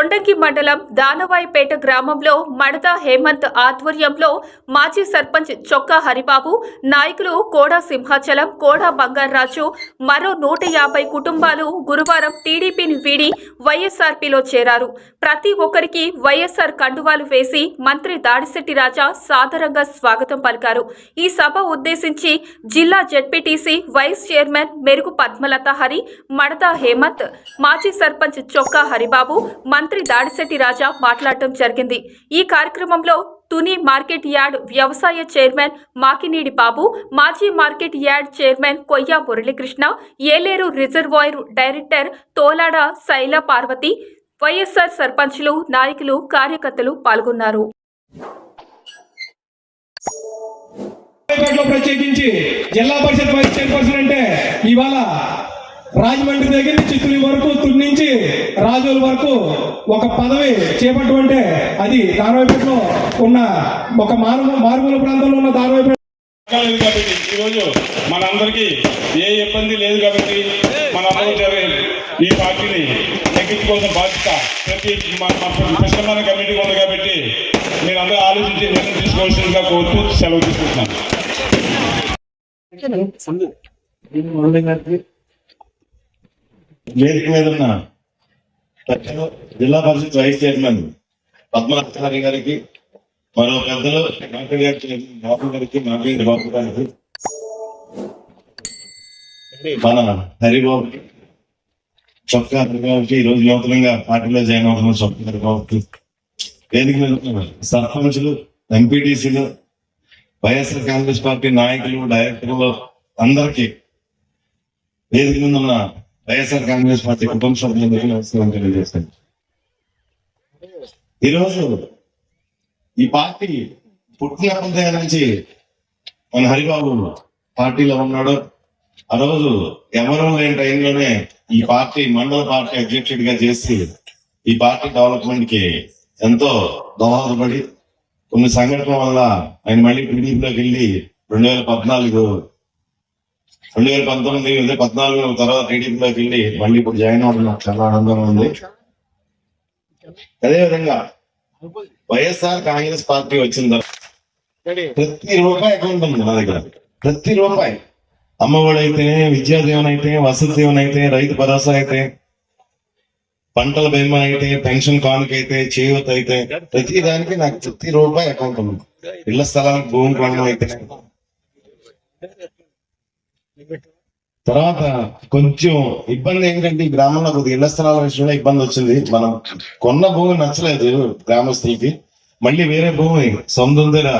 కొండంకి మండలం దానవాయిపేట గ్రామంలో మడత హేమంత్ ఆధ్వర్యంలో మాజీ సర్పంచ్ చొక్కా హరిబాబు నాయకులు కోడా సింహాచలం కోడా బంగారాజు మరో నూట యాభై కుటుంబాలు గురువారం టీడీపీని వీడి వైఎస్ఆర్పీలో చేరారు. ప్రతి ఒక్కరికి వైఎస్ఆర్ కండువాలు వేసి మంత్రి దాడిశెట్టి రాజా సాదరంగా స్వాగతం పలికారు. ఈ సభ ఉద్దేశించి జిల్లా జెడ్పీటీసీ వైస్ చైర్మన్ మెరుగు పద్మలత హరి మడత హేమంత్ మాజీ సర్పంచ్ చొక్కా హరిబాబు మంత్రి దాడిశెట్టి రాజా మాట్లాడటం జరిగింది. ఈ కార్యక్రమంలో తుని మార్కెట్ యార్డ్ వ్యవసాయ చైర్మన్ మాకినీడి బాబు మాజీ market yard chairman Koyya Muralikrishna Yeleru reservoir director Tolada Saila Parvathi YSR సర్పంచ్లు నాయకులు కార్యకర్తలు పాల్గొన్నారు. ప్రత్యేకించి జిల్లా పరిషత్ వైస్ చైర్పర్సన్ అంటే ఇవాళ రాజమండ్రి దగ్గర నుంచి తుని వరకు తుని నుంచి రాజోల వరకు ఒక పదవి చేపట్టమంటే అది దానవాయిపేటలో ఉన్న ఒక మారు మారుమూల ప్రాంతంలో ఉన్న దానవాయిపేట లేదు కాబట్టి ఈరోజు మనందరికీ ఏ ఇబ్బంది లేదు కాబట్టి మనందరూ ఈ పార్టీని తగ్గించుకోవాల్సిన బాధ్యత ప్రతి మన కృష్ణమైన కమిటీ ఉంది కాబట్టి మీరు అందరూ ఆలోచించి నిర్ణయం తీసుకోవాల్సిందిగా కోరుతూ సెలవు తీసుకుంటున్నాను. వేదిక మీద ఉన్న జిల్లా పరిషత్ వైస్ చైర్మన్ పద్మనాభారి గారికి మరో పెద్దలు బాబు గారికి మార్కెట్ బాబు గారికి మన హరిబాబుకి చొక్కా హరిబాబుకి ఈ రోజు నూతనంగా పార్టీలో జాయిన్ అవుతున్న చొక్కా హరిబాబుకి వేదిక మీద సర్పంచులు ఎంపీటీసీలు వైఎస్ఆర్ కాంగ్రెస్ పార్టీ నాయకులు డైరెక్టర్లు అందరికీ వేదిక మీద ఉన్న వైఎస్ఆర్ కాంగ్రెస్ పార్టీ కుటుంబ సభ్యులందరికీ నమస్కారం తెలియజేస్తాను. ఈరోజు ఈ పార్టీ పుట్టినప్పటి దగ్గర నుంచి మన హరిబాబు పార్టీలో ఉన్నాడు. ఆ రోజు ఎవరో లేని టైంలోనే ఈ పార్టీ మండల పార్టీ అధ్యక్షుడిగా గా చేసి ఈ పార్టీ డెవలప్మెంట్కి ఎంతో దోహదపడి కొన్ని సంఘటనల వల్ల ఆయన మళ్ళీ టీడీపీలోకి వెళ్ళి రెండు వేల పద్నాలుగు రెండు వేల పంతొమ్మిది వేల పద్నాలుగు తర్వాత టీడీపీలోకి వెళ్ళి మళ్ళీ ఇప్పుడు జాయిన్ అవ్వడం నాకు చాలా ఆనందంగా ఉంది. అదేవిధంగా వైఎస్ఆర్ కాంగ్రెస్ పార్టీ వచ్చిన తర్వాత ప్రతి రూపాయి అకౌంట్ ఉంది నా దగ్గర. ప్రతి రూపాయి. అమ్మఒడి అయితే విద్యా దీవెన అయితే వసతి దీవెన అయితే రైతు భరోసా అయితే పంటల బీమా అయితే పెన్షన్ కానుక అయితే చేయూత అయితే ప్రతి దానికి నాకు ప్రతి రూపాయి అకౌంట్ ఉంది. ఇళ్ళ స్థలానికి భూమి కొనడం అయితే. తర్వాత కొంచెం ఇబ్బంది ఏంటంటే ఈ గ్రామంలో కొద్దిగా ఇళ్ళ స్థలాల విషయంలో ఇబ్బంది వచ్చింది. మనం కొన్న భూమి నచ్చలేదు గ్రామస్తులకి. మళ్ళీ వేరే భూమి సొంతం దగ్గర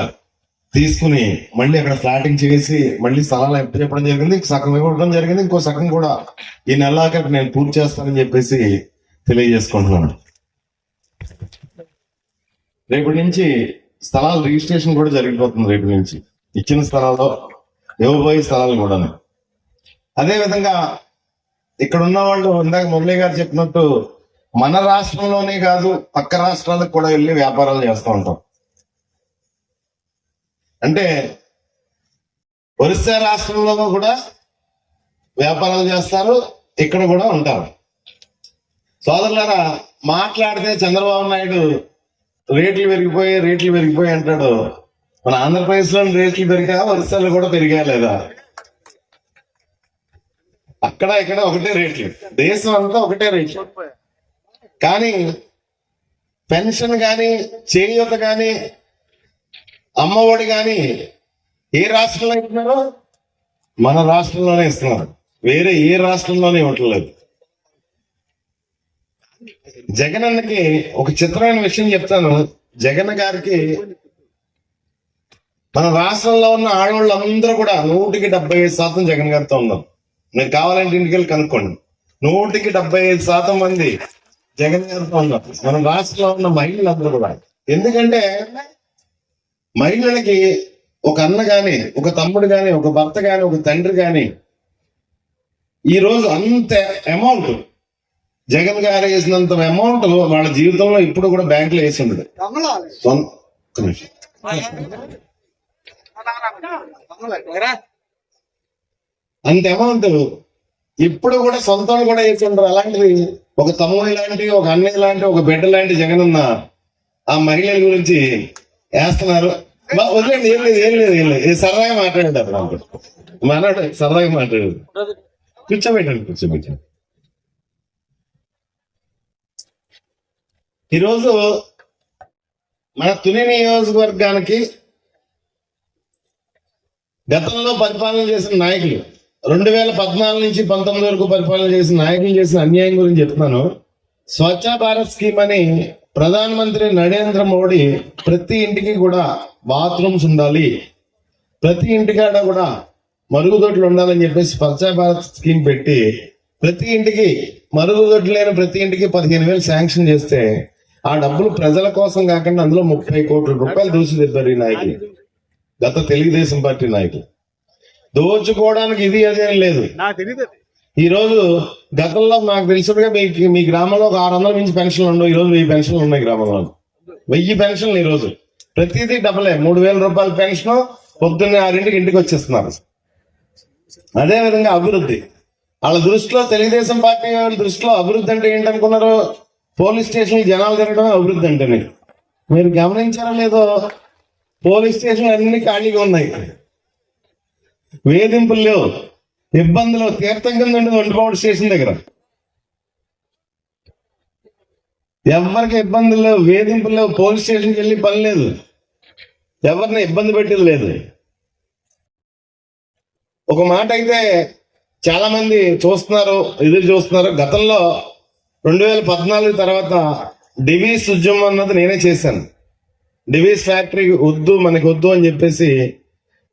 తీసుకుని మళ్ళీ అక్కడ ఫ్లాటింగ్ చేసి మళ్ళీ స్థలాలు చెప్పడం జరిగింది. సగం ఇవ్వడం జరిగింది. ఇంకో సగం కూడా ఈ నెలాక నేను పూర్తి చేస్తానని చెప్పేసి తెలియజేసుకుంటున్నాను. రేపటి నుంచి స్థలాల రిజిస్ట్రేషన్ కూడా జరిగిపోతుంది. రేపటి నుంచి ఇచ్చిన స్థలాల్లో ఇవ్వబోయే స్థలాలు కూడా అదే విధంగా ఇక్కడ ఉన్న వాళ్ళు ఇందాక మురళి గారు చెప్పినట్టు మన రాష్ట్రంలోనే కాదు పక్క రాష్ట్రాలకు కూడా వెళ్ళి వ్యాపారాలు చేస్తూ ఉంటాం. అంటే ఒరిస్సా రాష్ట్రంలో కూడా వ్యాపారాలు చేస్తారు ఇక్కడ కూడా ఉంటారు. సోదరులారా మాట్లాడితే చంద్రబాబు నాయుడు రేట్లు పెరిగిపోయి రేట్లు పెరిగిపోయి అంటాడు. మన ఆంధ్రప్రదేశ్లో రేట్లు పెరిగా ఒరిస్సాలో కూడా పెరిగా లేదా? అక్కడ ఇక్కడ ఒకటే రేట్లు. దేశం అంతా ఒకటే రేట్లు. కానీ పెన్షన్ కానీ చేయూత కానీ అమ్మఒడి కానీ ఏ రాష్ట్రంలో ఇస్తున్నారో మన రాష్ట్రంలోనే ఇస్తున్నారు. వేరే ఏ రాష్ట్రంలోనే ఇవ్వట్లేదు. జగన్ అన్నకి ఒక చిత్రమైన విషయం చెప్తాను. జగన్ గారికి మన రాష్ట్రంలో ఉన్న ఆడవాళ్ళందరూ కూడా నూటికి డెబ్బై ఐదు శాతం జగన్ గారితో ఉన్నారు. మీరు కావాలంటే ఇంటికి వెళ్ళి కనుక్కోండి. నూటికి డెబ్బై ఐదు శాతం మంది జగన్ గారితో ఉన్నారు. మన రాష్ట్రంలో ఉన్న మహిళలందరూ కూడా. ఎందుకంటే మహిళలకి ఒక అన్న గాని ఒక తమ్ముడు గాని ఒక భర్త గాని ఒక తండ్రి గాని ఈ రోజు అంత అమౌంట్ జగన్ గారు వేసినంత అమౌంట్ వాళ్ళ జీవితంలో ఇప్పుడు కూడా బ్యాంక్లో వేసి ఉండదు. నిమిషం. అంత అమౌంట్ ఇప్పుడు కూడా సొంతం కూడా వేసిండ్రు అలాంటిది ఒక తమ్ముడు లాంటి ఒక అన్నయ్య లాంటి ఒక బిడ్డ లాంటి జగనన్న ఆ మహిళల గురించి వేస్తున్నారు వదిలేండి ఏం లేదు ఏం లేదు ఏం లేదు. సరదాగా మాట్లాడారు నాకు మనోడు సరదాగా మాట్లాడు. కూర్చోబెట్టండి కూర్చోబెట్టండి. ఈరోజు మన తుని నియోజకవర్గానికి గతంలో పరిపాలన చేసిన నాయకులు రెండు వేల పద్నాలుగు నుంచి పంతొమ్మిది వరకు పరిపాలన చేసిన నాయకులు చేసిన అన్యాయం గురించి చెప్తున్నాను. స్వచ్ఛ భారత్ స్కీమ్ అని ప్రధానమంత్రి నరేంద్ర మోడీ ప్రతి ఇంటికి కూడా బాత్రూమ్స్ ఉండాలి. ప్రతి ఇంటికాడ కూడా మరుగుదొడ్లు ఉండాలని చెప్పేసి స్వచ్ఛ భారత్ స్కీమ్ పెట్టి ప్రతి ఇంటికి మరుగుదొడ్లు లేని ప్రతి ఇంటికి పదిహేను వేలు శాంక్షన్ చేస్తే ఆ డబ్బులు ప్రజల కోసం కాకుండా అందులో ముప్పై కోట్ల రూపాయలు దూసిదిద్దారు ఈ నాయకులు. గత తెలుగుదేశం పార్టీ నాయకులు. దోచుకోవడానికి ఇది అదే లేదు. ఈ రోజు గతంలో నాకు తెలిసినట్టుగా మీ మీ గ్రామంలో ఒక ఆరు వందల మించి పెన్షన్లు ఉండవు ఈ రోజు వెయ్యి పెన్షన్లు ఉన్నాయి గ్రామంలో వెయ్యి పెన్షన్లు ఈ రోజు ప్రతిదీ డబలే మూడు వేల రూపాయల పెన్షన్ పొద్దున్నే ఆరింటికి ఇంటికి వచ్చేస్తున్నారు. అదే విధంగా అభివృద్ధి. వాళ్ళ దృష్టిలో తెలుగుదేశం పార్టీ వాళ్ళ దృష్టిలో అభివృద్ధి అంటే ఏంటనుకున్నారు? పోలీస్ స్టేషన్ జనాలు తిరగడమే అభివృద్ధి అంటేనే. మీరు గమనించారో లేదో పోలీస్ స్టేషన్ అన్ని ఖాళీగా ఉన్నాయి. వేధింపులు లేవు. ఇబ్బందులు తీర్థం కింద ఉండేది వండిపోవడం స్టేషన్ దగ్గర. ఎవరికి ఇబ్బందులు లేవు వేధింపులు లేవు పోలీస్ స్టేషన్కి వెళ్ళి పని లేదు. ఎవరిని ఇబ్బంది పెట్టేది లేదు. ఒక మాట అయితే చాలా మంది చూస్తున్నారు ఎదురు చూస్తున్నారు. గతంలో రెండు వేల పద్నాలుగు తర్వాత డివీస్ ఉద్యమం అన్నది నేనే చేశాను. డివీస్ ఫ్యాక్టరీ వద్దు మనకి వద్దు అని చెప్పేసి